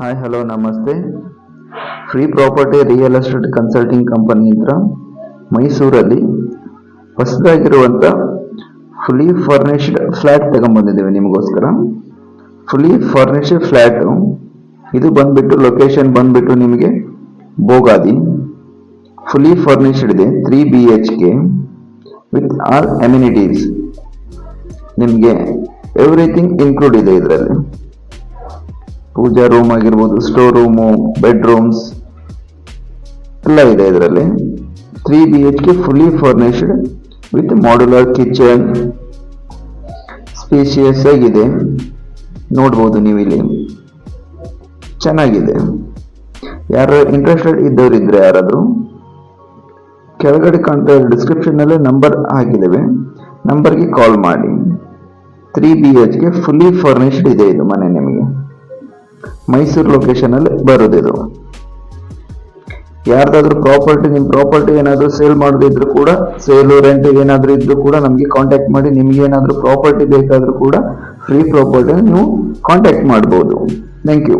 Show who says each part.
Speaker 1: Hi hello ನಮಸ್ತೆ. Free property real estate consulting company ಹತ್ರ ಮೈಸೂರಲ್ಲಿ ಹೊಸದಾಗಿರುವಂಥ ಫುಲಿ ಫರ್ನಿಶ್ಡ್ ಫ್ಲ್ಯಾಟ್ ತಗೊಂಬಂದಿದ್ದೇವೆ ನಿಮಗೋಸ್ಕರ. ಫುಲಿ ಫರ್ನಿಶ್ಡ್ ಫ್ಲ್ಯಾಟು ಇದು ಬಂದುಬಿಟ್ಟು ಲೊಕೇಶನ್ ಬಂದುಬಿಟ್ಟು ನಿಮಗೆ ಬೋಗಾದಿ. ಫುಲಿ ಫರ್ನಿಶ್ಡ್ ಇದೆ three B H K with all amenities ನಿಮಗೆ ಎವ್ರಿಥಿಂಗ್ ಇನ್ಕ್ಲೂಡ್ ಇದೆ ಇದರಲ್ಲಿ. ಪೂಜಾ ರೂಮ್ ಆಗಿರ್ಬೋದು ಸ್ಟೋರ್ ರೂಮು ಬೆಡ್ರೂಮ್ಸ್ ಎಲ್ಲ ಇದೆ ಇದರಲ್ಲಿ. Three B H K fully furnished with modular kitchen spacious ಆಗಿದೆ. ನೋಡ್ಬೋದು ನೀವು ಇಲ್ಲಿ ಚೆನ್ನಾಗಿದೆ. ಯಾರು ಇಂಟ್ರೆಸ್ಟೆಡ್ ಇದ್ದವರಿದ್ರೆ ಯಾರಾದರೂ, ಕೆಳಗಡೆ ಕಾಣ್ತಾ ಇರೋ ಡಿಸ್ಕ್ರಿಪ್ಷನ್ನಲ್ಲೇ ನಂಬರ್ ಆಗಿದ್ದಾವೆ ನಂಬರ್ಗೆ ಕಾಲ್ ಮಾಡಿ. ತ್ರೀ ಬಿ ಎಚ್ಗೆ ಫುಲ್ಲಿ ಫರ್ನಿಶ್ಡ್ ಇದೆ ಇದು ಮನೆ ನಿಮಗೆ. ಮೈಸೂರು ಲೊಕೇಶನಲ್ಲಿ ಬರೋದಿದು ಯಾರ್ದಾದ್ರೂ ಪ್ರಾಪರ್ಟಿ ನಿಮ್ಮ ಪ್ರಾಪರ್ಟಿ ಏನಾದರೂ ಸೇಲ್ ಮಾಡೋದಿದ್ರು ಕೂಡ ಸೇಲು ರೆಂಟಿಗೆ ಏನಾದರೂ ಇದ್ದರೂ ಕೂಡ ನಮಗೆ ಕಾಂಟ್ಯಾಕ್ಟ್ ಮಾಡಿ, ನಿಮ್ಗೆ ಏನಾದರೂ ಪ್ರಾಪರ್ಟಿ ಬೇಕಾದರೂ ಕೂಡ ಫ್ರೀ ಪ್ರಾಪರ್ಟಿ ನೀವು ಕಾಂಟ್ಯಾಕ್ಟ್ ಮಾಡ್ಬೋದು. Thank you